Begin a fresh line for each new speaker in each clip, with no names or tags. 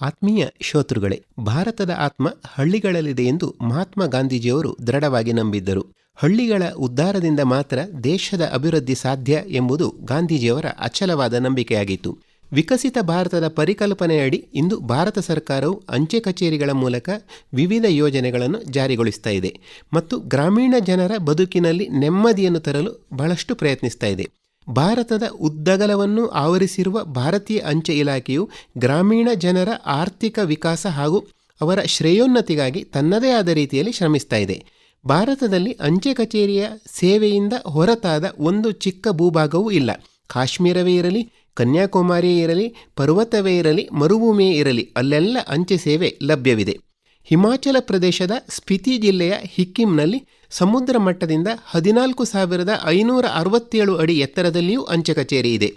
ಆತ್ಮೀಯ ಶೋತೃಗಳೇ, ಭಾರತದ ಆತ್ಮ ಹಳ್ಳಿಗಳಲ್ಲಿದೆ ಎಂದು ಮಹಾತ್ಮ ಗಾಂಧೀಜಿಯವರು ದೃಢವಾಗಿ ನಂಬಿದ್ದರು. ಹಳ್ಳಿಗಳ ಉದ್ಧಾರದಿಂದ ಮಾತ್ರ ದೇಶದ ಅಭಿವೃದ್ಧಿ ಸಾಧ್ಯ ಎಂಬುದು ಗಾಂಧೀಜಿಯವರ ಅಚಲವಾದ ನಂಬಿಕೆಯಾಗಿತ್ತು. ವಿಕಸಿತ ಭಾರತದ ಪರಿಕಲ್ಪನೆಯಡಿ ಇಂದು ಭಾರತ ಸರ್ಕಾರವು ಅಂಚೆ ಕಚೇರಿಗಳ ಮೂಲಕ ವಿವಿಧ ಯೋಜನೆಗಳನ್ನು ಜಾರಿಗೊಳಿಸ್ತಾ ಇದೆ ಮತ್ತು ಗ್ರಾಮೀಣ ಜನರ ಬದುಕಿನಲ್ಲಿ ನೆಮ್ಮದಿಯನ್ನು ತರಲು ಬಹಳಷ್ಟು ಪ್ರಯತ್ನಿಸ್ತಾ ಇದೆ. ಭಾರತದ ಉದ್ದಗಲವನ್ನು ಆವರಿಸಿರುವ ಭಾರತೀಯ ಅಂಚೆ ಇಲಾಖೆಯು ಗ್ರಾಮೀಣ ಜನರ ಆರ್ಥಿಕ ವಿಕಾಸ ಹಾಗೂ ಅವರ ಶ್ರೇಯೋನ್ನತಿಗಾಗಿ ತನ್ನದೇ ಆದ ರೀತಿಯಲ್ಲಿ ಶ್ರಮಿಸ್ತಾ ಇದೆ. ಭಾರತದಲ್ಲಿ ಅಂಚೆ ಕಚೇರಿಯ ಸೇವೆಯಿಂದ ಹೊರತಾದ ಒಂದು ಚಿಕ್ಕ ಭೂಭಾಗವೂ ಇಲ್ಲ. ಕಾಶ್ಮೀರವೇ ಇರಲಿ, ಕನ್ಯಾಕುಮಾರಿಯೇ ಇರಲಿ, ಪರ್ವತವೇ ಇರಲಿ, ಮರುಭೂಮಿಯೇ ಇರಲಿ, ಅಲ್ಲೆಲ್ಲ ಅಂಚೆ ಸೇವೆ ಲಭ್ಯವಿದೆ. ಹಿಮಾಚಲ ಪ್ರದೇಶದ ಸ್ಪಿತಿ ಜಿಲ್ಲೆಯ ಹಿಕ್ಕಿಂನಲ್ಲಿ ಸಮುದ್ರ ಮಟ್ಟದಿಂದ ಹದಿನಾಲ್ಕು ಸಾವಿರದ ಐನೂರ ಅರವತ್ತೇಳು ಅಡಿ ಎತ್ತರದಲ್ಲಿಯೂ ಅಂಚೆ ಕಚೇರಿ ಇದೆ.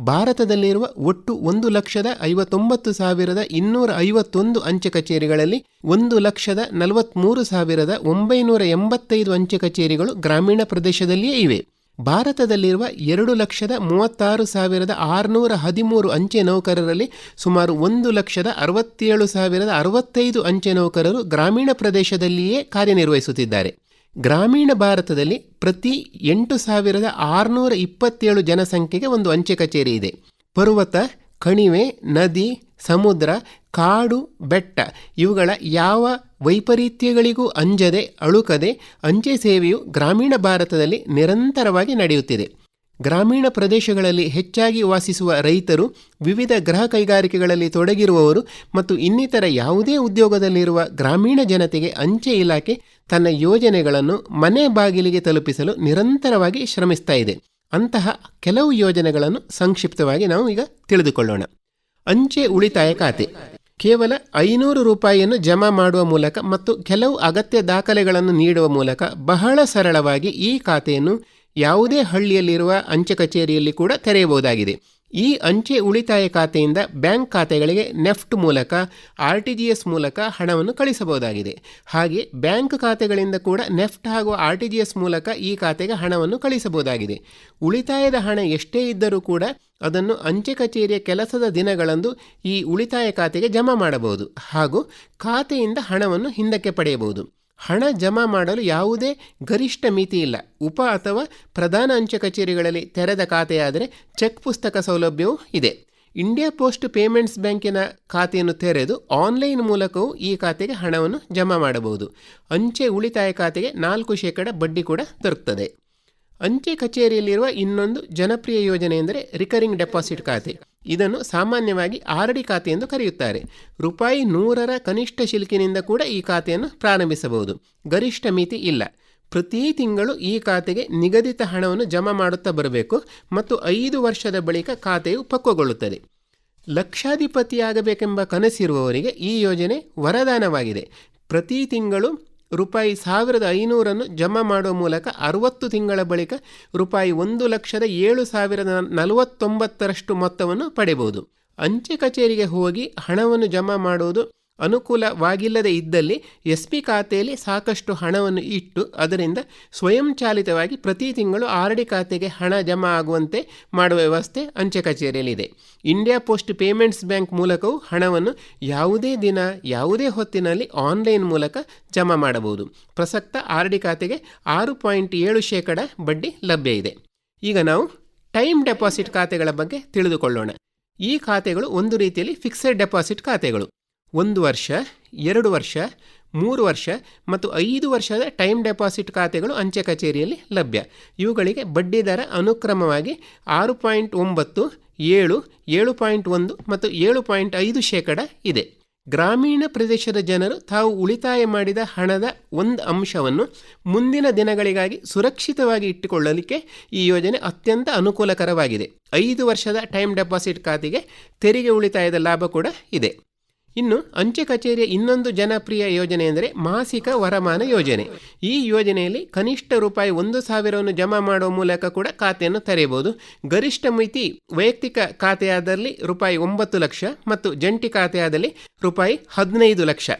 ಭಾರತದಲ್ಲಿರುವ ಒಟ್ಟು ಒಂದು ಲಕ್ಷದ ಐವತ್ತೊಂಬತ್ತು ಸಾವಿರದ ಇನ್ನೂರ ಐವತ್ತೊಂದು ಅಂಚೆ ಕಚೇರಿಗಳಲ್ಲಿ ಒಂದು ಲಕ್ಷದ ನಲವತ್ತ್ಮೂರು ಸಾವಿರದ ಒಂಬೈನೂರ ಎಂಬತ್ತೈದು ಅಂಚೆ ಕಚೇರಿಗಳು ಗ್ರಾಮೀಣ ಪ್ರದೇಶದಲ್ಲಿಯೇ ಇವೆ. ಭಾರತದಲ್ಲಿರುವ ಎರಡು ಲಕ್ಷದ ಮೂವತ್ತಾರು ಸಾವಿರದ ಆರುನೂರ ಹದಿಮೂರು ಅಂಚೆ ನೌಕರರಲ್ಲಿ ಸುಮಾರು ಒಂದು ಲಕ್ಷದ ಅರವತ್ತೇಳು ಸಾವಿರದ ಅರವತ್ತೈದು ಅಂಚೆ ನೌಕರರು ಗ್ರಾಮೀಣ ಪ್ರದೇಶದಲ್ಲಿಯೇ ಕಾರ್ಯನಿರ್ವಹಿಸುತ್ತಿದ್ದಾರೆ. ಗ್ರಾಮೀಣ ಭಾರತದಲ್ಲಿ ಪ್ರತಿ ಎಂಟು ಸಾವಿರದ ಆರುನೂರ ಇಪ್ಪತ್ತೇಳು ಜನಸಂಖ್ಯೆಗೆ ಒಂದು ಅಂಚೆ ಕಚೇರಿ ಇದೆ. ಪರ್ವತ, ಕಣಿವೆ, ನದಿ, ಸಮುದ್ರ, ಕಾಡು, ಬೆಟ್ಟ ಇವುಗಳ ಯಾವ ವೈಪರೀತ್ಯಗಳಿಗೂ ಅಂಜದೆ, ಅಳುಕದೆ ಅಂಚೆ ಸೇವೆಯು ಗ್ರಾಮೀಣ ಭಾರತದಲ್ಲಿ ನಿರಂತರವಾಗಿ ನಡೆಯುತ್ತಿದೆ. ಗ್ರಾಮೀಣ ಪ್ರದೇಶಗಳಲ್ಲಿ ಹೆಚ್ಚಾಗಿ ವಾಸಿಸುವ ರೈತರು ವಿವಿಧ ಗೃಹ ಕೈಗಾರಿಕೆಗಳಲ್ಲಿ ತೊಡಗಿರುವವರು ಮತ್ತು ಇನ್ನಿತರ ಯಾವುದೇ ಉದ್ಯೋಗದಲ್ಲಿರುವ ಗ್ರಾಮೀಣ ಜನತೆಗೆ ಅಂಚೆ ಇಲಾಖೆ ತನ್ನ ಯೋಜನೆಗಳನ್ನು ಮನೆ ಬಾಗಿಲಿಗೆ ತಲುಪಿಸಲು ನಿರಂತರವಾಗಿ ಶ್ರಮಿಸ್ತಾ ಇದೆ. ಅಂತಹ ಕೆಲವು ಯೋಜನೆಗಳನ್ನು ಸಂಕ್ಷಿಪ್ತವಾಗಿ ನಾವು ಈಗ ತಿಳಿದುಕೊಳ್ಳೋಣ. ಅಂಚೆ ಉಳಿತಾಯ ಖಾತೆ. ಕೇವಲ ಐನೂರು ರೂಪಾಯಿಯನ್ನು ಜಮಾ ಮಾಡುವ ಮೂಲಕ ಮತ್ತು ಕೆಲವು ಅಗತ್ಯ ದಾಖಲೆಗಳನ್ನು ನೀಡುವ ಮೂಲಕ ಬಹಳ ಸರಳವಾಗಿ ಈ ಖಾತೆಯನ್ನು ಯಾವುದೇ ಹಳ್ಳಿಯಲ್ಲಿರುವ ಅಂಚೆ ಕಚೇರಿಯಲ್ಲಿ ಕೂಡ ತೆರೆಯಬಹುದಾಗಿದೆ. ಈ ಅಂಚೆ ಉಳಿತಾಯ ಖಾತೆಯಿಂದ ಬ್ಯಾಂಕ್ ಖಾತೆಗಳಿಗೆ ನೆಫ್ಟ್ ಮೂಲಕ, ಆರ್ ಟಿ ಜಿ ಎಸ್ ಮೂಲಕ ಹಣವನ್ನು ಕಳಿಸಬಹುದಾಗಿದೆ. ಹಾಗೆ ಬ್ಯಾಂಕ್ ಖಾತೆಗಳಿಂದ ಕೂಡ ನೆಫ್ಟ್ ಹಾಗೂ ಆರ್ ಟಿ ಜಿ ಎಸ್ ಮೂಲಕ ಈ ಖಾತೆಗೆ ಹಣವನ್ನು ಕಳಿಸಬಹುದಾಗಿದೆ. ಉಳಿತಾಯದ ಹಣ ಎಷ್ಟೇ ಇದ್ದರೂ ಕೂಡ ಅದನ್ನು ಅಂಚೆ ಕಚೇರಿಯ ಕೆಲಸದ ದಿನಗಳಂದು ಈ ಉಳಿತಾಯ ಖಾತೆಗೆ ಜಮಾ ಮಾಡಬಹುದು ಹಾಗೂ ಖಾತೆಯಿಂದ ಹಣವನ್ನು ಹಿಂದಕ್ಕೆ ಪಡೆಯಬಹುದು. ಹಣ ಜಮಾ ಮಾಡಲು ಯಾವುದೇ ಗರಿಷ್ಠ ಮಿತಿ ಇಲ್ಲ. ಉಪ ಅಥವಾ ಪ್ರಧಾನ ಅಂಚೆ ಕಚೇರಿಗಳಲ್ಲಿ ತೆರೆದ ಖಾತೆಯಾದರೆ ಚೆಕ್ ಪುಸ್ತಕ ಸೌಲಭ್ಯವೂ ಇದೆ. ಇಂಡಿಯಾ ಪೋಸ್ಟ್ ಪೇಮೆಂಟ್ಸ್ ಬ್ಯಾಂಕಿನ ಖಾತೆಯನ್ನು ತೆರೆದು ಆನ್ಲೈನ್ ಮೂಲಕವೂ ಈ ಖಾತೆಗೆ ಹಣವನ್ನು ಜಮಾ ಮಾಡಬಹುದು. ಅಂಚೆ ಉಳಿತಾಯ ಖಾತೆಗೆ ನಾಲ್ಕು ಶೇಕಡ ಬಡ್ಡಿ ಕೂಡ ದೊರಕುತ್ತದೆ ಅಂಚೆ ಕಚೇರಿಯಲ್ಲಿರುವ ಇನ್ನೊಂದು ಜನಪ್ರಿಯ ಯೋಜನೆ ಎಂದರೆ ರಿಕರಿಂಗ್ ಡೆಪಾಸಿಟ್ ಖಾತೆ. ಇದನ್ನು ಸಾಮಾನ್ಯವಾಗಿ ಆರ್ ಡಿ ಖಾತೆ ಎಂದು ಕರೆಯುತ್ತಾರೆ. ರೂಪಾಯಿ ನೂರರ ಕನಿಷ್ಠ ಶಿಲ್ಕಿನಿಂದ ಕೂಡ ಈ ಖಾತೆಯನ್ನು ಪ್ರಾರಂಭಿಸಬಹುದು. ಗರಿಷ್ಠ ಮಿತಿ ಇಲ್ಲ. ಪ್ರತಿ ತಿಂಗಳು ಈ ಖಾತೆಗೆ ನಿಗದಿತ ಹಣವನ್ನು ಜಮಾ ಮಾಡುತ್ತಾ ಬರಬೇಕು ಮತ್ತು ಐದು ವರ್ಷದ ಬಳಿಕ ಖಾತೆಯು ಪಕ್ವಗೊಳ್ಳುತ್ತದೆ. ಲಕ್ಷಾಧಿಪತಿಯಾಗಬೇಕೆಂಬ ಕನಸಿರುವವರಿಗೆ ಈ ಯೋಜನೆ ವರದಾನವಾಗಿದೆ. ಪ್ರತಿ ತಿಂಗಳು ರೂಪಾಯಿ ಸಾವಿರದ ಐನೂರನ್ನು ಜಮಾ ಮಾಡುವ ಮೂಲಕ ಅರುವತ್ತು ತಿಂಗಳ ಬಳಿಕ ರೂಪಾಯಿ ಒಂದು ಲಕ್ಷದ ಏಳು ಸಾವಿರದ ನಲವತ್ತೊಂಬತ್ತರಷ್ಟು ಮೊತ್ತವನ್ನು ಪಡೆಯಬಹುದು. ಅಂಚೆ ಕಚೇರಿಗೆ ಹೋಗಿ ಹಣವನ್ನು ಜಮಾ ಮಾಡುವುದು ಅನುಕೂಲವಾಗಿಲ್ಲದೆ ಇದ್ದಲ್ಲಿ ಎಸ್ ಪಿ ಖಾತೆಯಲ್ಲಿ ಸಾಕಷ್ಟು ಹಣವನ್ನು ಇಟ್ಟು ಅದರಿಂದ ಸ್ವಯಂಚಾಲಿತವಾಗಿ ಪ್ರತಿ ತಿಂಗಳು ಆರ್ ಡಿ ಖಾತೆಗೆ ಹಣ ಜಮಾ ಆಗುವಂತೆ ಮಾಡುವ ವ್ಯವಸ್ಥೆ ಅಂಚೆ ಕಚೇರಿಯಲ್ಲಿದೆ. ಇಂಡಿಯಾ ಪೋಸ್ಟ್ ಪೇಮೆಂಟ್ಸ್ ಬ್ಯಾಂಕ್ ಮೂಲಕವೂ ಹಣವನ್ನು ಯಾವುದೇ ದಿನ, ಯಾವುದೇ ಹೊತ್ತಿನಲ್ಲಿ ಆನ್ಲೈನ್ ಮೂಲಕ ಜಮಾ ಮಾಡಬಹುದು. ಪ್ರಸಕ್ತ ಆರ್ ಡಿ ಖಾತೆಗೆ ಆರು ಪಾಯಿಂಟ್ ಏಳು ಶೇಕಡ ಬಡ್ಡಿ ಲಭ್ಯ ಇದೆ. ಈಗ ನಾವು ಟೈಮ್ ಡೆಪಾಸಿಟ್ ಖಾತೆಗಳ ಬಗ್ಗೆ ತಿಳಿದುಕೊಳ್ಳೋಣ. ಈ ಖಾತೆಗಳು ಒಂದು ರೀತಿಯಲ್ಲಿ ಫಿಕ್ಸೆಡ್ ಡೆಪಾಸಿಟ್ ಖಾತೆಗಳು. ಒಂದು ವರ್ಷ, ಎರಡು ವರ್ಷ, ಮೂರು ವರ್ಷ ಮತ್ತು ಐದು ವರ್ಷದ ಟೈಮ್ ಡೆಪಾಸಿಟ್ ಖಾತೆಗಳು ಅಂಚೆ ಕಚೇರಿಯಲ್ಲಿ ಲಭ್ಯ. ಇವುಗಳಿಗೆ ಬಡ್ಡಿ ದರ ಅನುಕ್ರಮವಾಗಿ ಆರು ಪಾಯಿಂಟ್ ಒಂಬತ್ತು, ಏಳು ಏಳು ಪಾಯಿಂಟ್ ಒಂದು ಮತ್ತು ಏಳು ಪಾಯಿಂಟ್ ಐದು ಶೇಕಡ ಇದೆ. ಗ್ರಾಮೀಣ ಪ್ರದೇಶದ ಜನರು ತಾವು ಉಳಿತಾಯ ಮಾಡಿದ ಹಣದ ಒಂದು ಅಂಶವನ್ನು ಮುಂದಿನ ದಿನಗಳಿಗಾಗಿ ಸುರಕ್ಷಿತವಾಗಿ ಇಟ್ಟುಕೊಳ್ಳಲಿಕ್ಕೆ ಈ ಯೋಜನೆ ಅತ್ಯಂತ ಅನುಕೂಲಕರವಾಗಿದೆ. ಐದು ವರ್ಷದ ಟೈಮ್ ಡೆಪಾಸಿಟ್ ಖಾತೆಗೆ ತೆರಿಗೆ ಉಳಿತಾಯದ ಲಾಭ ಕೂಡ ಇದೆ. ಇನ್ನು ಅಂಚೆ ಕಚೇರಿಯ ಇನ್ನೊಂದು ಜನಪ್ರಿಯ ಯೋಜನೆ ಎಂದರೆ ಮಾಸಿಕ ವರಮಾನ ಯೋಜನೆ. ಈ ಯೋಜನೆಯಲ್ಲಿ ಕನಿಷ್ಠ ರೂಪಾಯಿ ಒಂದು ಸಾವಿರವನ್ನು ಜಮಾ ಮಾಡುವ ಮೂಲಕ ಕೂಡ ಖಾತೆಯನ್ನು ತೆರೆಯಬಹುದು. ಗರಿಷ್ಠ ಮಿತಿ ವೈಯಕ್ತಿಕ ಖಾತೆಯಾದಲ್ಲಿ ರೂಪಾಯಿ ಒಂಬತ್ತು ಲಕ್ಷ ಮತ್ತು ಜಂಟಿ ಖಾತೆಯಾದಲ್ಲಿ ರೂಪಾಯಿ ಹದಿನೈದು ಲಕ್ಷ.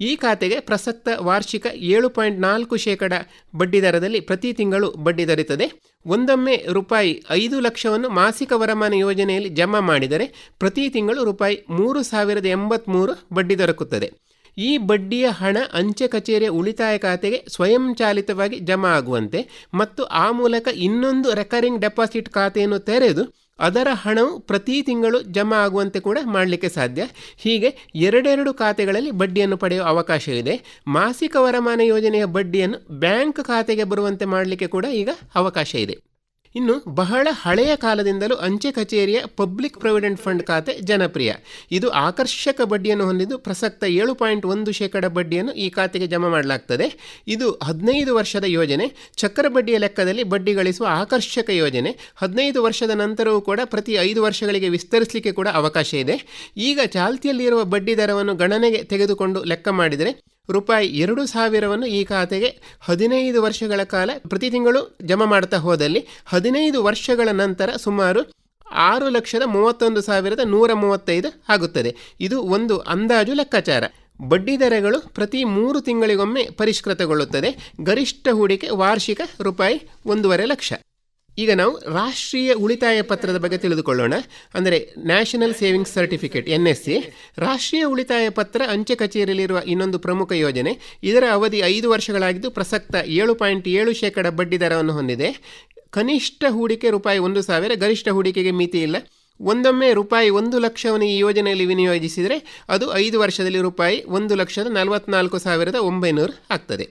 ಈ ಖಾತೆಗೆ ಪ್ರಸಕ್ತ ವಾರ್ಷಿಕ ಏಳು ಪಾಯಿಂಟ್ ನಾಲ್ಕು ಶೇಕಡ ಬಡ್ಡಿದರದಲ್ಲಿ ಪ್ರತಿ ತಿಂಗಳು ಬಡ್ಡಿ ದೊರೆಯುತ್ತದೆ. ಒಂದೊಮ್ಮೆ ರೂಪಾಯಿ ಐದು ಲಕ್ಷವನ್ನು ಮಾಸಿಕ ವರಮಾನ ಯೋಜನೆಯಲ್ಲಿ ಜಮಾ ಮಾಡಿದರೆ ಪ್ರತಿ ತಿಂಗಳು ರೂಪಾಯಿ ಮೂರು ಸಾವಿರದ ಎಂಬತ್ತ್ಮೂರು ಬಡ್ಡಿ ದೊರಕುತ್ತದೆ. ಈ ಬಡ್ಡಿಯ ಹಣ ಅಂಚೆ ಕಚೇರಿಯ ಉಳಿತಾಯ ಖಾತೆಗೆ ಸ್ವಯಂಚಾಲಿತವಾಗಿ ಜಮಾ ಆಗುವಂತೆ ಮತ್ತು ಆ ಮೂಲಕ ಇನ್ನೊಂದು ರೆಕರಿಂಗ್ ಡೆಪಾಸಿಟ್ ಖಾತೆಯನ್ನು ತೆರೆದು ಅದರ ಹಣವು ಪ್ರತಿ ತಿಂಗಳು ಜಮಾ ಆಗುವಂತೆ ಕೂಡ ಮಾಡಲಿಕ್ಕೆ ಸಾಧ್ಯ. ಹೀಗೆ ಎರಡೆರಡು ಖಾತೆಗಳಲ್ಲಿ ಬಡ್ಡಿಯನ್ನು ಪಡೆಯುವ ಅವಕಾಶವಿದೆ ಮಾಸಿಕ ವರಮಾನ ಯೋಜನೆಯ ಬಡ್ಡಿಯನ್ನು ಬ್ಯಾಂಕ್ ಖಾತೆಗೆ ಬರುವಂತೆ ಮಾಡಲಿಕ್ಕೆ ಕೂಡ ಈಗ ಅವಕಾಶ ಇದೆ. ಇನ್ನು ಬಹಳ ಹಳೆಯ ಕಾಲದಿಂದಲೂ ಅಂಚೆ ಕಚೇರಿಯ ಪಬ್ಲಿಕ್ ಪ್ರೊವಿಡೆಂಟ್ ಫಂಡ್ ಖಾತೆ ಜನಪ್ರಿಯ. ಇದು ಆಕರ್ಷಕ ಬಡ್ಡಿಯನ್ನು ಹೊಂದಿದ್ದು ಪ್ರಸಕ್ತ ಏಳು ಪಾಯಿಂಟ್ ಒಂದು ಶೇಕಡ ಬಡ್ಡಿಯನ್ನು ಈ ಖಾತೆಗೆ ಜಮಾ ಮಾಡಲಾಗ್ತದೆ. ಇದು ಹದಿನೈದು ವರ್ಷದ ಯೋಜನೆ. ಚಕ್ರ ಬಡ್ಡಿಯ ಲೆಕ್ಕದಲ್ಲಿ ಬಡ್ಡಿ ಗಳಿಸುವ ಆಕರ್ಷಕ ಯೋಜನೆ. ಹದಿನೈದು ವರ್ಷದ ನಂತರವೂ ಕೂಡ ಪ್ರತಿ ಐದು ವರ್ಷಗಳಿಗೆ ವಿಸ್ತರಿಸಲಿಕ್ಕೆ ಕೂಡ ಅವಕಾಶ ಇದೆ. ಈಗ ಚಾಲ್ತಿಯಲ್ಲಿರುವ ಬಡ್ಡಿ ದರವನ್ನು ಗಣನೆಗೆ ತೆಗೆದುಕೊಂಡು ಲೆಕ್ಕ ಮಾಡಿದರೆ ರೂಪಾಯಿ ಎರಡು ಸಾವಿರವನ್ನು ಈ ಖಾತೆಗೆ ಹದಿನೈದು ವರ್ಷಗಳ ಕಾಲ ಪ್ರತಿ ತಿಂಗಳು ಜಮಾ ಮಾಡ್ತಾ ಹೋದಲ್ಲಿ ಹದಿನೈದು ವರ್ಷಗಳ ನಂತರ ಸುಮಾರು ಆರು ಲಕ್ಷದ ಮೂವತ್ತೊಂದು ಸಾವಿರದ ನೂರ ಮೂವತ್ತೈದು ಆಗುತ್ತದೆ. ಇದು ಒಂದು ಅಂದಾಜು ಲೆಕ್ಕಾಚಾರ. ಬಡ್ಡಿದರಗಳು ಪ್ರತಿ ಮೂರು ತಿಂಗಳಿಗೊಮ್ಮೆ ಪರಿಷ್ಕೃತಗೊಳ್ಳುತ್ತದೆ. ಗರಿಷ್ಠ ಹೂಡಿಕೆ ವಾರ್ಷಿಕ ರೂಪಾಯಿ ಒಂದೂವರೆ ಲಕ್ಷ. ಈಗ ನಾವು ರಾಷ್ಟ್ರೀಯ ಉಳಿತಾಯ ಪತ್ರದ ಬಗ್ಗೆ ತಿಳಿದುಕೊಳ್ಳೋಣ. ಅಂದರೆ national savings certificate N S C ರಾಷ್ಟ್ರೀಯ ಉಳಿತಾಯ ಪತ್ರ ಅಂಚೆ ಕಚೇರಿಯಲ್ಲಿರುವ ಇನ್ನೊಂದು ಪ್ರಮುಖ ಯೋಜನೆ. ಇದರ ಅವಧಿ ಐದು ವರ್ಷಗಳಾಗಿದ್ದು ಪ್ರಸಕ್ತ ಏಳು ಪಾಯಿಂಟ್ ಏಳು ಶೇಕಡ ಬಡ್ಡಿ ದರವನ್ನು ಹೊಂದಿದೆ. ಕನಿಷ್ಠ ಹೂಡಿಕೆ ರೂಪಾಯಿ ಒಂದು ಸಾವಿರ, ಗರಿಷ್ಠ ಹೂಡಿಕೆಗೆ ಮಿತಿ ಇಲ್ಲ. ಒಂದೊಮ್ಮೆ ರೂಪಾಯಿ ಒಂದು ಲಕ್ಷವನ್ನು ಈ ಯೋಜನೆಯಲ್ಲಿ ವಿನಿಯೋಗಿಸಿದರೆ ಅದು ಐದು ವರ್ಷದಲ್ಲಿ ರೂಪಾಯಿ ಒಂದು ಲಕ್ಷದ ನಲವತ್ನಾಲ್ಕು ಸಾವಿರದ ಒಂಬೈನೂರು ಆಗ್ತದೆ.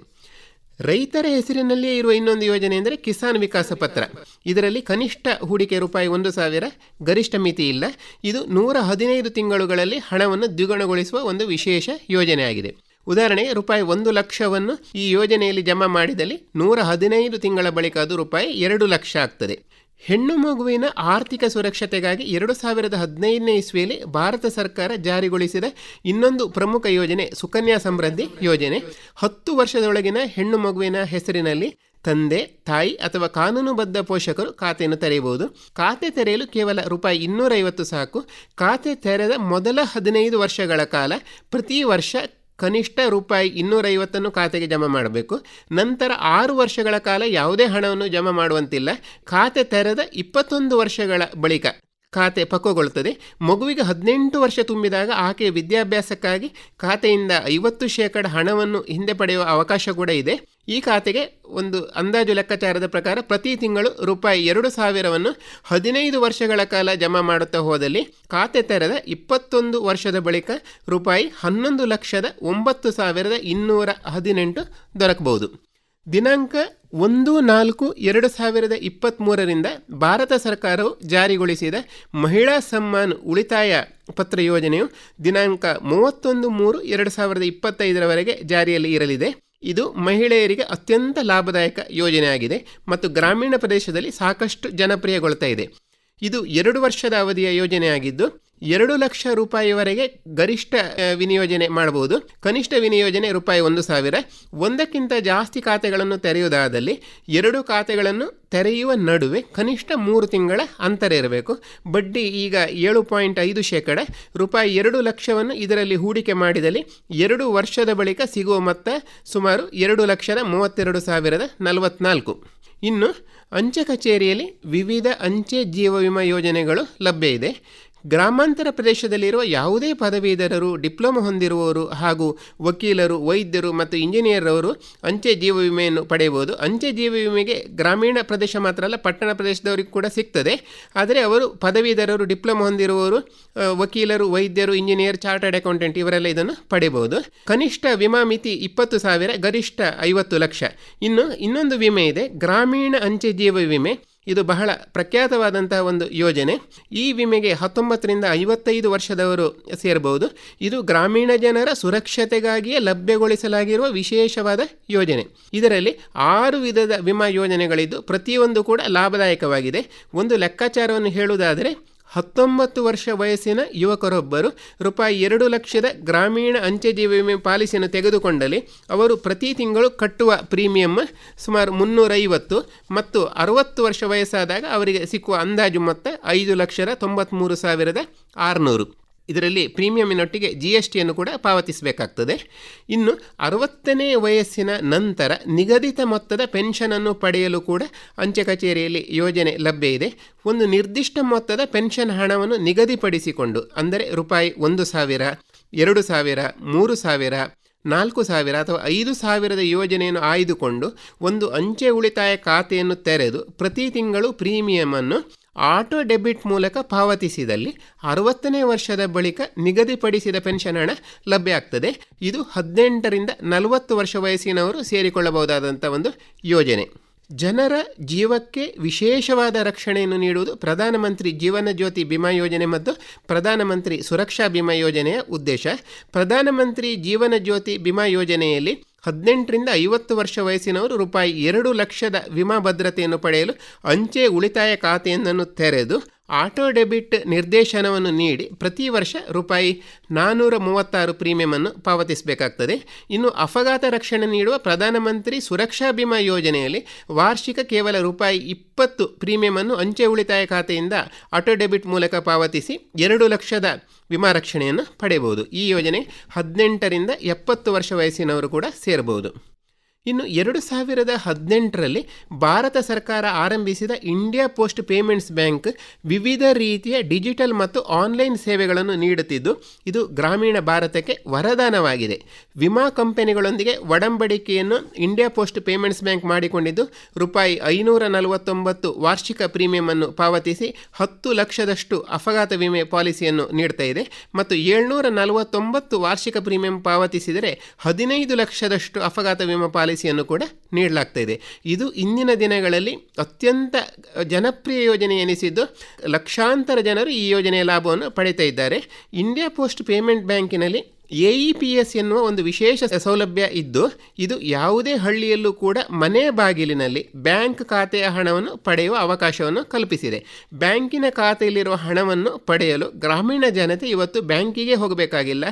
ರೈತರ ಹೆಸರಿನಲ್ಲಿ ಇರುವ ಇನ್ನೊಂದು ಯೋಜನೆ ಎಂದರೆ ಕಿಸಾನ್ ವಿಕಾಸ ಪತ್ರ. ಇದರಲ್ಲಿ ಕನಿಷ್ಠ ಹೂಡಿಕೆ ರೂಪಾಯಿ ಒಂದು ಸಾವಿರ, ಗರಿಷ್ಠ ಮಿತಿ ಇಲ್ಲ. ಇದು ನೂರ ಹದಿನೈದು ತಿಂಗಳುಗಳಲ್ಲಿ ಹಣವನ್ನು ದ್ವಿಗುಣಗೊಳಿಸುವ ಒಂದು ವಿಶೇಷ ಯೋಜನೆಯಾಗಿದೆ. ಉದಾಹರಣೆಗೆ ರೂಪಾಯಿ ಒಂದು ಲಕ್ಷವನ್ನು ಈ ಯೋಜನೆಯಲ್ಲಿ ಜಮಾ ಮಾಡಿದಲ್ಲಿ ನೂರ ಹದಿನೈದು ತಿಂಗಳ ಬಳಿಕ ಅದು ರೂಪಾಯಿ ಎರಡು ಲಕ್ಷ ಆಗ್ತದೆ. ಹೆಣ್ಣು ಮಗುವಿನ ಆರ್ಥಿಕ ಸುರಕ್ಷತೆಗಾಗಿ ಎರಡು ಸಾವಿರದ ಹದಿನೈದನೇ ಇಸ್ವಿಯಲ್ಲಿ ಭಾರತ ಸರ್ಕಾರ ಜಾರಿಗೊಳಿಸಿದ ಇನ್ನೊಂದು ಪ್ರಮುಖ ಯೋಜನೆ ಸುಕನ್ಯಾ ಸಮೃದ್ಧಿ ಯೋಜನೆ. ಹತ್ತು ವರ್ಷದೊಳಗಿನ ಹೆಣ್ಣು ಮಗುವಿನ ಹೆಸರಿನಲ್ಲಿ ತಂದೆ, ತಾಯಿ ಅಥವಾ ಕಾನೂನುಬದ್ಧ ಪೋಷಕರು ಖಾತೆಯನ್ನು ತೆರೆಯಬಹುದು. ಖಾತೆ ತೆರೆಯಲು ಕೇವಲ ರೂಪಾಯಿ ಇನ್ನೂರೈವತ್ತು ಸಾಕು. ಖಾತೆ ತೆರೆದ ಮೊದಲ ಹದಿನೈದು ವರ್ಷಗಳ ಕಾಲ ಪ್ರತಿ ವರ್ಷ ಕನಿಷ್ಠ ರೂಪಾಯಿ ಇನ್ನೂರೈವತ್ತನ್ನು ಖಾತೆಗೆ ಜಮಾ ಮಾಡಬೇಕು. ನಂತರ ಆರು ವರ್ಷಗಳ ಕಾಲ ಯಾವುದೇ ಹಣವನ್ನು ಜಮಾ ಮಾಡುವಂತಿಲ್ಲ. ಖಾತೆ ತೆರೆದ ಇಪ್ಪತ್ತೊಂದು ವರ್ಷಗಳ ಬಳಿಕ ಖಾತೆ ಪಕ್ವಗೊಳ್ಳುತ್ತದೆ. ಮಗುವಿಗೆ ಹದಿನೆಂಟು ವರ್ಷ ತುಂಬಿದಾಗ ಆಕೆಯ ವಿದ್ಯಾಭ್ಯಾಸಕ್ಕಾಗಿ ಖಾತೆಯಿಂದ ಐವತ್ತು ಶೇಕಡ ಹಣವನ್ನು ಹಿಂದೆ ಪಡೆಯುವ ಅವಕಾಶ ಕೂಡ ಇದೆ. ಈ ಖಾತೆಗೆ ಒಂದು ಅಂದಾಜು ಲೆಕ್ಕಾಚಾರದ ಪ್ರಕಾರ ಪ್ರತಿ ತಿಂಗಳು ರೂಪಾಯಿ ಎರಡು ಸಾವಿರವನ್ನು ಹದಿನೈದು ವರ್ಷಗಳ ಕಾಲ ಜಮಾ ಮಾಡುತ್ತಾ ಹೋದಲ್ಲಿ ಖಾತೆ ತೆರೆದ ಇಪ್ಪತ್ತೊಂದು ವರ್ಷದ ಬಳಿಕ ರೂಪಾಯಿ ಹನ್ನೊಂದು ಲಕ್ಷದ ಒಂಬತ್ತು ಸಾವಿರದ ಇನ್ನೂರ ಹದಿನೆಂಟು ದೊರಕಬಹುದು. ದಿನಾಂಕ ಒಂದು ನಾಲ್ಕು ಎರಡು ಸಾವಿರದ ಇಪ್ಪತ್ತ್ಮೂರರಿಂದ ಭಾರತ ಸರ್ಕಾರವು ಜಾರಿಗೊಳಿಸಿದ ಮಹಿಳಾ ಸಮ್ಮಾನ್ ಉಳಿತಾಯ ಪತ್ರ ಯೋಜನೆಯು ದಿನಾಂಕ ಮೂವತ್ತೊಂದು ಮೂರು ಎರಡು ಸಾವಿರದ ಇಪ್ಪತ್ತೈದರವರೆಗೆ ಜಾರಿಯಲ್ಲಿ ಇರಲಿದೆ. ಇದು ಮಹಿಳೆಯರಿಗೆ ಅತ್ಯಂತ ಲಾಭದಾಯಕ ಯೋಜನೆಯಾಗಿದೆ ಮತ್ತು ಗ್ರಾಮೀಣ ಪ್ರದೇಶದಲ್ಲಿ ಸಾಕಷ್ಟು ಜನಪ್ರಿಯಗೊಳ್ತಾ ಇದೆ. ಇದು ಎರಡು ವರ್ಷದ ಅವಧಿಯ ಯೋಜನೆಯಾಗಿದ್ದು ಎರಡು ಲಕ್ಷ ರೂಪಾಯಿವರೆಗೆ ಗರಿಷ್ಠ ವಿನಿಯೋಜನೆ ಮಾಡಬಹುದು. ಕನಿಷ್ಠ ವಿನಿಯೋಜನೆ ರೂಪಾಯಿ ಒಂದು ಸಾವಿರ. ಒಂದಕ್ಕಿಂತ ಜಾಸ್ತಿ ಖಾತೆಗಳನ್ನು ತೆರೆಯುವುದಾದಲ್ಲಿ ಎರಡು ಖಾತೆಗಳನ್ನು ತೆರೆಯುವ ನಡುವೆ ಕನಿಷ್ಠ ಮೂರು ತಿಂಗಳ ಅಂತರ ಇರಬೇಕು. ಬಡ್ಡಿ ಈಗ ಏಳು ಪಾಯಿಂಟ್ ಐದು ಶೇಕಡ. ರೂಪಾಯಿ ಎರಡು ಲಕ್ಷವನ್ನು ಇದರಲ್ಲಿ ಹೂಡಿಕೆ ಮಾಡಿದಲ್ಲಿ ಎರಡು ವರ್ಷದ ಬಳಿಕ ಸಿಗುವ ಮೊತ್ತ ಸುಮಾರು ಎರಡು ಲಕ್ಷದ ಮೂವತ್ತೆರಡು ಸಾವಿರದ ನಲವತ್ನಾಲ್ಕು. ಇನ್ನು ಅಂಚೆ ಕಚೇರಿಯಲ್ಲಿ ವಿವಿಧ ಅಂಚೆ ಜೀವ ವಿಮಾ ಯೋಜನೆಗಳು ಲಭ್ಯ ಇದೆ. ಗ್ರಾಮಾಂತರ ಪ್ರದೇಶದಲ್ಲಿರುವ ಯಾವುದೇ ಪದವೀಧರರು ಡಿಪ್ಲೊಮಾ ಹೊಂದಿರುವವರು ಹಾಗೂ ವಕೀಲರು, ವೈದ್ಯರು ಮತ್ತು ಇಂಜಿನಿಯರ್ ಅವರು ಅಂಚೆ ಜೀವ ವಿಮೆಯನ್ನು ಪಡೆಯಬಹುದು. ಅಂಚೆ ಜೀವ ವಿಮೆಗೆ ಗ್ರಾಮೀಣ ಪ್ರದೇಶ ಮಾತ್ರ ಅಲ್ಲ, ಪಟ್ಟಣ ಪ್ರದೇಶದವರಿಗೆ ಕೂಡ ಸಿಗ್ತದೆ. ಆದರೆ ಅವರು ಪದವೀಧರರು, ಡಿಪ್ಲೊಮಾ ಹೊಂದಿರುವವರು ವಕೀಲರು, ವೈದ್ಯರು, ಇಂಜಿನಿಯರ್, ಚಾರ್ಟರ್ಡ್ ಅಕೌಂಟೆಂಟ್ ಇವರೆಲ್ಲ ಇದನ್ನು ಪಡೆಯಬಹುದು. ಕನಿಷ್ಠ ವಿಮಾ ಮಿತಿ ಇಪ್ಪತ್ತು ಸಾವಿರ, ಗರಿಷ್ಠ ಐವತ್ತು ಲಕ್ಷ. ಇನ್ನು ಇನ್ನೊಂದು ವಿಮೆ ಇದೆ, ಗ್ರಾಮೀಣ ಅಂಚೆ ಜೀವ ವಿಮೆ ಇದು ಬಹಳ ಪ್ರಖ್ಯಾತವಾದಂತಹ ಒಂದು ಯೋಜನೆ. ಈ ವಿಮೆಗೆ ಹತ್ತೊಂಬತ್ತರಿಂದ ಐವತ್ತೈದು ವರ್ಷದವರು ಸೇರಬಹುದು. ಇದು ಗ್ರಾಮೀಣ ಜನರ ಸುರಕ್ಷತೆಗಾಗಿಯೇ ಲಭ್ಯಗೊಳಿಸಲಾಗಿರುವ ವಿಶೇಷವಾದ ಯೋಜನೆ. ಇದರಲ್ಲಿ ಆರು ವಿಧದ ವಿಮಾ ಯೋಜನೆಗಳಿದ್ದು ಪ್ರತಿಯೊಂದು ಕೂಡ ಲಾಭದಾಯಕವಾಗಿದೆ. ಒಂದು ಲೆಕ್ಕಾಚಾರವನ್ನು ಹೇಳುವುದಾದರೆ ಹತ್ತೊಂಬತ್ತು ವರ್ಷ ವಯಸ್ಸಿನ ಯುವಕರೊಬ್ಬರು ರೂಪಾಯಿ ಎರಡು ಲಕ್ಷದ ಗ್ರಾಮೀಣ ಅಂಚೆ ಜೀವ ವಿಮೆ ಪಾಲಿಸಿಯನ್ನು ತೆಗೆದುಕೊಂಡಲ್ಲಿ ಅವರು ಪ್ರತಿ ತಿಂಗಳು ಕಟ್ಟುವ ಪ್ರೀಮಿಯಂ ಸುಮಾರು ಮುನ್ನೂರೈವತ್ತು ಮತ್ತು ಅರವತ್ತು ವರ್ಷ ವಯಸ್ಸಾದಾಗ ಅವರಿಗೆ ಸಿಕ್ಕುವ ಅಂದಾಜು ಮೊತ್ತ ಐದು ಲಕ್ಷದ ತೊಂಬತ್ತ್ಮೂರು ಸಾವಿರದ ಆರುನೂರು. ಇದರಲ್ಲಿ ಪ್ರೀಮಿಯಮಿನೊಟ್ಟಿಗೆ ಜಿ ಎಸ್ ಟಿಯನ್ನು ಕೂಡ ಪಾವತಿಸಬೇಕಾಗ್ತದೆ. ಇನ್ನು ಅರವತ್ತನೇ ವಯಸ್ಸಿನ ನಂತರ ನಿಗದಿತ ಮೊತ್ತದ ಪೆನ್ಷನನ್ನು ಪಡೆಯಲು ಕೂಡ ಅಂಚೆ ಕಚೇರಿಯಲ್ಲಿ ಯೋಜನೆ ಲಭ್ಯ ಇದೆ. ಒಂದು ನಿರ್ದಿಷ್ಟ ಮೊತ್ತದ ಪೆನ್ಷನ್ ಹಣವನ್ನು ನಿಗದಿಪಡಿಸಿಕೊಂಡು, ಅಂದರೆ ರೂಪಾಯಿ ಒಂದು ಸಾವಿರ, ಎರಡು ಸಾವಿರ, ಮೂರು ಸಾವಿರ, ನಾಲ್ಕು ಸಾವಿರ ಅಥವಾ ಐದು ಸಾವಿರದ ಯೋಜನೆಯನ್ನು ಆಯ್ದುಕೊಂಡು ಒಂದು ಅಂಚೆ ಉಳಿತಾಯ ಖಾತೆಯನ್ನು ತೆರೆದು ಪ್ರತಿ ತಿಂಗಳು ಪ್ರೀಮಿಯಮನ್ನು ಆಟೋ ಡೆಬಿಟ್ ಮೂಲಕ ಪಾವತಿಸಿದಲ್ಲಿ ಅರವತ್ತನೇ ವರ್ಷದ ಬಳಿಕ ನಿಗದಿಪಡಿಸಿದ ಪೆನ್ಷನ್ ಹಣ ಲಭ್ಯ ಆಗ್ತದೆ. ಇದು ಹದಿನೆಂಟರಿಂದ ನಲವತ್ತು ವರ್ಷ ವಯಸ್ಸಿನವರು ಸೇರಿಕೊಳ್ಳಬಹುದಾದಂಥ ಒಂದು ಯೋಜನೆ. ಜನರ ಜೀವಕ್ಕೆ ವಿಶೇಷವಾದ ರಕ್ಷಣೆಯನ್ನು ನೀಡುವುದು ಪ್ರಧಾನಮಂತ್ರಿ ಜೀವನ ಜ್ಯೋತಿ ಬಿಮಾ ಯೋಜನೆ ಮತ್ತು ಪ್ರಧಾನಮಂತ್ರಿ ಸುರಕ್ಷಾ ಬಿಮಾ ಯೋಜನೆಯ ಉದ್ದೇಶ. ಪ್ರಧಾನಮಂತ್ರಿ ಜೀವನ ಜ್ಯೋತಿ ಬಿಮಾ ಯೋಜನೆಯಲ್ಲಿ ಹದಿನೆಂಟರಿಂದ ಐವತ್ತು ವರ್ಷ ವಯಸ್ಸಿನವರು ರೂಪಾಯಿ ಎರಡು ಲಕ್ಷದ ವಿಮಾ ಭದ್ರತೆಯನ್ನು ಪಡೆಯಲು ಅಂಚೆ ಉಳಿತಾಯ ಖಾತೆಯೊಂದನ್ನು ತೆರೆದು ಆಟೋ ಡೆಬಿಟ್ ನಿರ್ದೇಶನವನ್ನು ನೀಡಿ ಪ್ರತಿ ವರ್ಷ ರೂಪಾಯಿ ನಾನ್ನೂರ ಮೂವತ್ತಾರು ಪ್ರೀಮಿಯಮನ್ನು ಪಾವತಿಸಬೇಕಾಗ್ತದೆ. ಇನ್ನು ಅಪಘಾತ ರಕ್ಷಣೆ ನೀಡುವ ಪ್ರಧಾನಮಂತ್ರಿ ಸುರಕ್ಷಾ ಬಿಮಾ ಯೋಜನೆಯಲ್ಲಿ ವಾರ್ಷಿಕ ಕೇವಲ ರೂಪಾಯಿ ಇಪ್ಪತ್ತು ಪ್ರೀಮಿಯಮನ್ನು ಅಂಚೆ ಉಳಿತಾಯ ಖಾತೆಯಿಂದ ಆಟೋ ಡೆಬಿಟ್ ಮೂಲಕ ಪಾವತಿಸಿ ಎರಡು ಲಕ್ಷದ ವಿಮಾ ರಕ್ಷಣೆಯನ್ನು ಪಡೆಯಬಹುದು. ಈ ಯೋಜನೆ ಹದಿನೆಂಟರಿಂದ ಎಪ್ಪತ್ತು ವರ್ಷ ವಯಸ್ಸಿನವರು ಕೂಡ ಸೇರಬಹುದು. ಇನ್ನು ಎರಡು ಸಾವಿರದ ಹದಿನೆಂಟರಲ್ಲಿ ಭಾರತ ಸರ್ಕಾರ ಆರಂಭಿಸಿದ ಇಂಡಿಯಾ ಪೋಸ್ಟ್ ಪೇಮೆಂಟ್ಸ್ ಬ್ಯಾಂಕ್ ವಿವಿಧ ರೀತಿಯ ಡಿಜಿಟಲ್ ಮತ್ತು ಆನ್ಲೈನ್ ಸೇವೆಗಳನ್ನು ನೀಡುತ್ತಿದ್ದು, ಇದು ಗ್ರಾಮೀಣ ಭಾರತಕ್ಕೆ ವರದಾನವಾಗಿದೆ. ವಿಮಾ ಕಂಪನಿಗಳೊಂದಿಗೆ ಒಡಂಬಡಿಕೆಯನ್ನು ಇಂಡಿಯಾ ಪೋಸ್ಟ್ ಪೇಮೆಂಟ್ಸ್ ಬ್ಯಾಂಕ್ ಮಾಡಿಕೊಂಡಿದ್ದು, ರೂಪಾಯಿ ಐನೂರ ನಲವತ್ತೊಂಬತ್ತು ವಾರ್ಷಿಕ ಪ್ರೀಮಿಯಮನ್ನು ಪಾವತಿಸಿ ಹತ್ತು ಲಕ್ಷದಷ್ಟು ಅಪಘಾತ ವಿಮೆ ಪಾಲಿಸಿಯನ್ನು ನೀಡ್ತಾ ಇದೆ ಮತ್ತು ಏಳ್ನೂರ ನಲವತ್ತೊಂಬತ್ತು ವಾರ್ಷಿಕ ಪ್ರೀಮಿಯಂ ಪಾವತಿಸಿದರೆ ಹದಿನೈದು ಲಕ್ಷದಷ್ಟು ಅಪಘಾತ ವಿಮಾ ಪಾಲಿಸಿ ಪಾಲಿಸಿಯನ್ನು ಕೂಡ ನೀಡಲಾಗ್ತಾ ಇದೆ. ಇದು ಇಂದಿನ ದಿನಗಳಲ್ಲಿ ಅತ್ಯಂತ ಜನಪ್ರಿಯ ಯೋಜನೆ ಎನಿಸಿದ್ದು ಲಕ್ಷಾಂತರ ಜನರು ಈ ಯೋಜನೆಯ ಲಾಭವನ್ನು ಪಡಿತಾ ಇದ್ದಾರೆ. ಇಂಡಿಯಾ ಪೋಸ್ಟ್ ಪೇಮೆಂಟ್ ಬ್ಯಾಂಕಿನಲ್ಲಿ ಎ ಇ ಪಿ ಎಸ್ ಎನ್ನುವ ಒಂದು ವಿಶೇಷ ಸೌಲಭ್ಯ ಇದ್ದು, ಇದು ಯಾವುದೇ ಹಳ್ಳಿಯಲ್ಲೂ ಕೂಡ ಮನೆ ಬಾಗಿಲಿನಲ್ಲಿ ಬ್ಯಾಂಕ್ ಖಾತೆಯ ಹಣವನ್ನು ಪಡೆಯುವ ಅವಕಾಶವನ್ನು ಕಲ್ಪಿಸಿದೆ. ಬ್ಯಾಂಕಿನ ಖಾತೆಯಲ್ಲಿರುವ ಹಣವನ್ನು ಪಡೆಯಲು ಗ್ರಾಮೀಣ ಜನತೆ ಇವತ್ತು ಬ್ಯಾಂಕಿಗೆ ಹೋಗಬೇಕಾಗಿಲ್ಲ,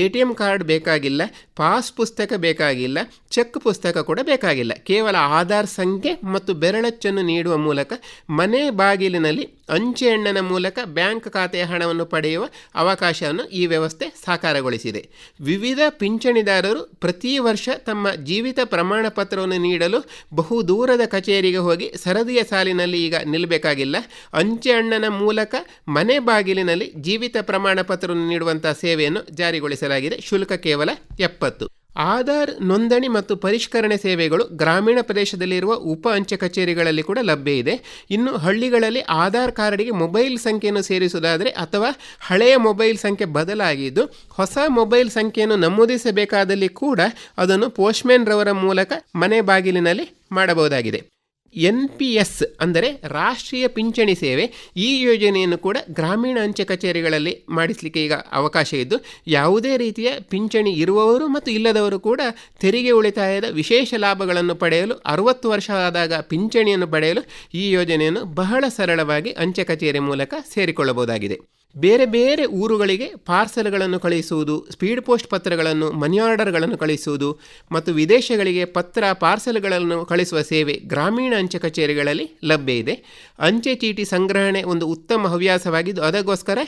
ಎ ಟಿ ಎಂ ಕಾರ್ಡ್ ಬೇಕಾಗಿಲ್ಲ, ಪಾಸ್ ಪುಸ್ತಕ ಬೇಕಾಗಿಲ್ಲ, ಚೆಕ್ ಪುಸ್ತಕ ಕೂಡ ಬೇಕಾಗಿಲ್ಲ. ಕೇವಲ ಆಧಾರ್ ಸಂಖ್ಯೆ ಮತ್ತು ಬೆರಳಚ್ಚನ್ನು ನೀಡುವ ಮೂಲಕ ಮನೆ ಬಾಗಿಲಿನಲ್ಲಿ ಅಂಚೆ ಹಣ್ಣಿನ ಮೂಲಕ ಬ್ಯಾಂಕ್ ಖಾತೆಯ ಹಣವನ್ನು ಪಡೆಯುವ ಅವಕಾಶವನ್ನು ಈ ವ್ಯವಸ್ಥೆ ಸಾಕಾರಗೊಳಿಸಿದೆ. ವಿವಿಧ ಪಿಂಚಣಿದಾರರು ಪ್ರತಿ ವರ್ಷ ತಮ್ಮ ಜೀವಿತ ಪ್ರಮಾಣ ಪತ್ರವನ್ನು ನೀಡಲು ಬಹು ದೂರದ ಕಚೇರಿಗೆ ಹೋಗಿ ಸರದಿಯ ಸಾಲಿನಲ್ಲಿ ಈಗ ನಿಲ್ಲಬೇಕಾಗಿಲ್ಲ. ಅಂಚೆ ಅಣ್ಣನ ಮೂಲಕ ಮನೆ ಬಾಗಿಲಿನಲ್ಲಿ ಜೀವಿತ ಪ್ರಮಾಣ ಪತ್ರವನ್ನು ನೀಡುವಂತಹ ಸೇವೆಯನ್ನು ಜಾರಿಗೊಳಿಸಲಾಗಿದೆ. ಶುಲ್ಕ ಕೇವಲ ಎಪ್ಪತ್ತು. ಆಧಾರ್ ನೋಂದಣಿ ಮತ್ತು ಪರಿಷ್ಕರಣೆ ಸೇವೆಗಳು ಗ್ರಾಮೀಣ ಪ್ರದೇಶದಲ್ಲಿರುವ ಉಪ ಅಂಚೆ ಕಚೇರಿಗಳಲ್ಲಿ ಕೂಡ ಲಭ್ಯ ಇದೆ. ಇನ್ನು ಹಳ್ಳಿಗಳಲ್ಲಿ ಆಧಾರ್ ಕಾರ್ಡಿಗೆ ಮೊಬೈಲ್ ಸಂಖ್ಯೆಯನ್ನು ಸೇರಿಸುವುದಾದರೆ ಅಥವಾ ಹಳೆಯ ಮೊಬೈಲ್ ಸಂಖ್ಯೆ ಬದಲಾಗಿದ್ದು ಹೊಸ ಮೊಬೈಲ್ ಸಂಖ್ಯೆಯನ್ನು ನಮೂದಿಸಬೇಕಾದಲ್ಲಿ ಕೂಡ ಅದನ್ನು ಪೋಸ್ಟ್ಮ್ಯಾನ್ ರವರ ಮೂಲಕ ಮನೆ ಬಾಗಿಲಿನಲ್ಲಿ ಮಾಡಬಹುದಾಗಿದೆ. ಎನ್ ಪಿ ಎಸ್ ಅಂದರೆ ರಾಷ್ಟ್ರೀಯ ಪಿಂಚಣಿ ಸೇವೆ ಈ ಯೋಜನೆಯನ್ನು ಕೂಡ ಗ್ರಾಮೀಣ ಅಂಚೆ ಕಚೇರಿಗಳಲ್ಲಿ ಮಾಡಿಸಲಿಕ್ಕೆ ಈಗ ಅವಕಾಶ ಇದ್ದು, ಯಾವುದೇ ರೀತಿಯ ಪಿಂಚಣಿ ಇರುವವರು ಮತ್ತು ಇಲ್ಲದವರು ಕೂಡ ತೆರಿಗೆ ಉಳಿತಾಯದ ವಿಶೇಷ ಲಾಭಗಳನ್ನು ಪಡೆಯಲು ಅರುವತ್ತು ವರ್ಷ ಆದಾಗ ಪಿಂಚಣಿಯನ್ನು ಪಡೆಯಲು ಈ ಯೋಜನೆಯನ್ನು ಬಹಳ ಸರಳವಾಗಿ ಅಂಚೆ ಕಚೇರಿ ಮೂಲಕ ಸೇರಿಕೊಳ್ಳಬಹುದಾಗಿದೆ. ಬೇರೆ ಬೇರೆ ಊರುಗಳಿಗೆ ಪಾರ್ಸೆಲ್ಗಳನ್ನು ಕಳಿಸುವುದು, ಸ್ಪೀಡ್ ಪೋಸ್ಟ್ ಪತ್ರಗಳನ್ನು, ಮನಿ ಆರ್ಡರ್ಗಳನ್ನು ಕಳಿಸುವುದು ಮತ್ತು ವಿದೇಶಗಳಿಗೆ ಪತ್ರ ಪಾರ್ಸೆಲ್ಗಳನ್ನು ಕಳಿಸುವ ಸೇವೆ ಗ್ರಾಮೀಣ ಅಂಚೆ ಕಚೇರಿಗಳಲ್ಲಿ ಲಭ್ಯ ಇದೆ. ಅಂಚೆ ಚೀಟಿ ಸಂಗ್ರಹಣೆ ಒಂದು ಉತ್ತಮ ಹವ್ಯಾಸವಾಗಿದ್ದು ಅದಕ್ಕೋಸ್ಕರ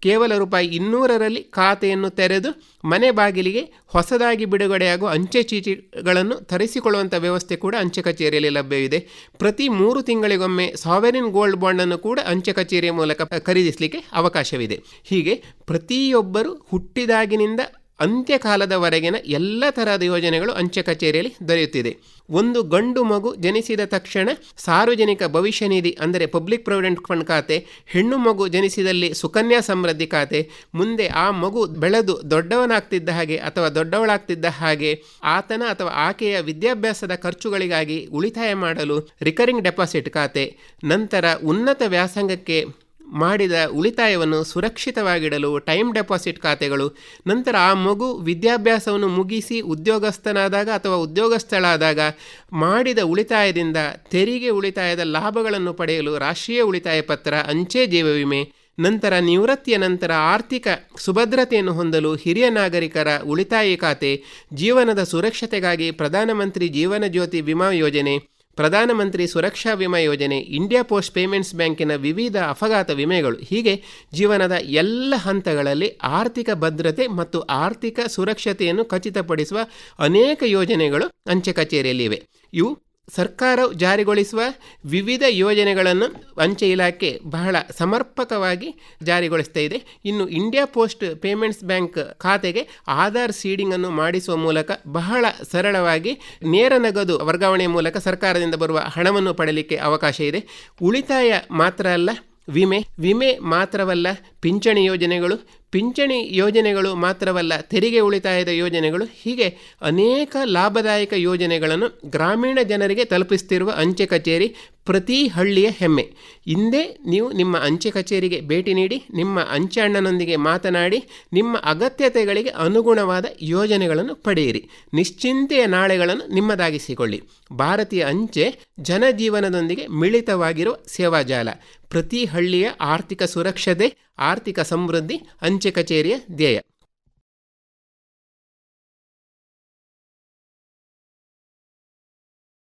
ಕೇವಲ ರೂಪಾಯಿ ಇನ್ನೂರರಲ್ಲಿ ಖಾತೆಯನ್ನು ತೆರೆದು ಮನೆ ಬಾಗಿಲಿಗೆ ಹೊಸದಾಗಿ ಬಿಡುಗಡೆಯಾಗುವ ಅಂಚೆ ಚೀಟಿಗಳನ್ನು ತರಿಸಿಕೊಳ್ಳುವಂಥ ವ್ಯವಸ್ಥೆ ಕೂಡ ಅಂಚೆ ಕಚೇರಿಯಲ್ಲಿ ಲಭ್ಯವಿದೆ. ಪ್ರತಿ ಮೂರು ತಿಂಗಳಿಗೊಮ್ಮೆ ಸಾವೆರಿನ್ ಗೋಲ್ಡ್ ಬಾಂಡನ್ನು ಕೂಡ ಅಂಚೆ ಕಚೇರಿಯ ಮೂಲಕ ಖರೀದಿಸಲಿಕ್ಕೆ ಅವಕಾಶವಿದೆ. ಹೀಗೆ ಪ್ರತಿಯೊಬ್ಬರು ಹುಟ್ಟಿದಾಗಿನಿಂದ ಅಂತ್ಯಕಾಲದವರೆಗಿನ ಎಲ್ಲ ತರಹದ ಯೋಜನೆಗಳು ಅಂಚೆ ಕಚೇರಿಯಲ್ಲಿ ದೊರೆಯುತ್ತಿದೆ. ಒಂದು ಗಂಡು ಮಗು ಜನಿಸಿದ ತಕ್ಷಣ ಸಾರ್ವಜನಿಕ ಭವಿಷ್ಯ ನಿಧಿ ಅಂದರೆ ಪಬ್ಲಿಕ್ ಪ್ರಾವಿಡೆಂಟ್ ಫಂಡ್ ಖಾತೆ, ಹೆಣ್ಣು ಮಗು ಜನಿಸಿದಲ್ಲಿ ಸುಕನ್ಯಾ ಸಮೃದ್ಧಿ ಖಾತೆ, ಮುಂದೆ ಆ ಮಗು ಬೆಳೆದು ದೊಡ್ಡವನಾಗ್ತಿದ್ದ ಹಾಗೆ ಅಥವಾ ದೊಡ್ಡವಳಾಗ್ತಿದ್ದ ಹಾಗೆ ಆತನ ಅಥವಾ ಆಕೆಯ ವಿದ್ಯಾಭ್ಯಾಸದ ಖರ್ಚುಗಳಿಗಾಗಿ ಉಳಿತಾಯ ಮಾಡಲು ರಿಕರಿಂಗ್ ಡೆಪಾಸಿಟ್ ಖಾತೆ, ನಂತರ ಉನ್ನತ ವ್ಯಾಸಂಗಕ್ಕೆ ಮಾಡಿದ ಉಳಿತಾಯವನ್ನು ಸುರಕ್ಷಿತವಾಗಿಡಲು ಟೈಮ್ ಡೆಪಾಸಿಟ್ ಖಾತೆಗಳು, ನಂತರ ಆ ಮಗು ವಿದ್ಯಾಭ್ಯಾಸವನ್ನು ಮುಗಿಸಿ ಉದ್ಯೋಗಸ್ಥನಾದಾಗ ಅಥವಾ ಉದ್ಯೋಗಸ್ಥಳಾದಾಗ ಮಾಡಿದ ಉಳಿತಾಯದಿಂದ ತೆರಿಗೆ ಉಳಿತಾಯದ ಲಾಭಗಳನ್ನು ಪಡೆಯಲು ರಾಷ್ಟ್ರೀಯ ಉಳಿತಾಯ ಪತ್ರ, ಅಂಚೆ ಜೀವ ವಿಮೆ, ನಂತರ ನಿವೃತ್ತಿಯ ನಂತರ ಆರ್ಥಿಕ ಸುಭದ್ರತೆಯನ್ನು ಹೊಂದಲು ಹಿರಿಯ ನಾಗರಿಕರ ಉಳಿತಾಯ ಖಾತೆ, ಜೀವನದ ಸುರಕ್ಷತೆಗಾಗಿ ಪ್ರಧಾನಮಂತ್ರಿ ಜೀವನ ಜ್ಯೋತಿ ವಿಮಾ ಯೋಜನೆ ಪ್ರಧಾನಮಂತ್ರಿ ಸುರಕ್ಷಾ ವಿಮಾ ಯೋಜನೆ, ಇಂಡಿಯಾ ಪೋಸ್ಟ್ ಪೇಮೆಂಟ್ಸ್ ಬ್ಯಾಂಕಿನ ವಿವಿಧ ಅಪಘಾತ ವಿಮೆಗಳು, ಹೀಗೆ ಜೀವನದ ಎಲ್ಲ ಹಂತಗಳಲ್ಲಿ ಆರ್ಥಿಕ ಭದ್ರತೆ ಮತ್ತು ಆರ್ಥಿಕ ಸುರಕ್ಷತೆಯನ್ನು ಖಚಿತಪಡಿಸುವ ಅನೇಕ ಯೋಜನೆಗಳು ಅಂಚೆ ಕಚೇರಿಯಲ್ಲಿವೆ. ಇವು ಸರ್ಕಾರ ಜಾರಿಗೊಳಿಸುವ ವಿವಿಧ ಯೋಜನೆಗಳನ್ನು ಅಂಚೆ ಇಲಾಖೆ ಬಹಳ ಸಮರ್ಪಕವಾಗಿ ಜಾರಿಗೊಳಿಸ್ತಾ ಇದೆ. ಇನ್ನು ಇಂಡಿಯಾ ಪೋಸ್ಟ್ ಪೇಮೆಂಟ್ಸ್ ಬ್ಯಾಂಕ್ ಖಾತೆಗೆ ಆಧಾರ್ ಸೀಡಿಂಗ್ ಅನ್ನು ಮಾಡಿಸುವ ಮೂಲಕ ಬಹಳ ಸರಳವಾಗಿ ನೇರ ನಗದು ವರ್ಗಾವಣೆ ಮೂಲಕ ಸರ್ಕಾರದಿಂದ ಬರುವ ಹಣವನ್ನು ಪಡೆಯಲಿಕ್ಕೆ ಅವಕಾಶ ಇದೆ. ಉಳಿತಾಯ ಮಾತ್ರ ಅಲ್ಲ, ವಿಮೆ ವಿಮೆ ಮಾತ್ರವಲ್ಲ, ಪಿಂಚಣಿ ಯೋಜನೆಗಳು ಪಿಂಚಣಿ ಯೋಜನೆಗಳು ಮಾತ್ರವಲ್ಲ, ತೆರಿಗೆ ಉಳಿತಾಯದ ಯೋಜನೆಗಳು, ಹೀಗೆ ಅನೇಕ ಲಾಭದಾಯಕ ಯೋಜನೆಗಳನ್ನು ಗ್ರಾಮೀಣ ಜನರಿಗೆ ತಲುಪಿಸ್ತಿರುವ ಅಂಚೆ ಕಚೇರಿ ಪ್ರತಿ ಹಳ್ಳಿಯ ಹೆಮ್ಮೆ. ಹಿಂದೆ ನೀವು ನಿಮ್ಮ ಅಂಚೆ ಕಚೇರಿಗೆ ಭೇಟಿ ನೀಡಿ, ನಿಮ್ಮ ಅಂಚೆ ಅಣ್ಣನೊಂದಿಗೆ ಮಾತನಾಡಿ, ನಿಮ್ಮ ಅಗತ್ಯತೆಗಳಿಗೆ ಅನುಗುಣವಾದ ಯೋಜನೆಗಳನ್ನು ಪಡೆಯಿರಿ. ನಿಶ್ಚಿಂತೆಯ ನಾಳೆಗಳನ್ನು ನಿಮ್ಮದಾಗಿಸಿಕೊಳ್ಳಿ. ಭಾರತೀಯ ಅಂಚೆ ಜನಜೀವನದೊಂದಿಗೆ ಮಿಳಿತವಾಗಿರುವ ಸೇವಾಜಾಲ. ಪ್ರತಿ ಹಳ್ಳಿಯ ಆರ್ಥಿಕ ಸುರಕ್ಷತೆ ಆರ್ಥಿಕ ಸಮೃದ್ಧಿ ಅಂಚೆ ಕಚೇರಿಯ ಧ್ಯೇಯ.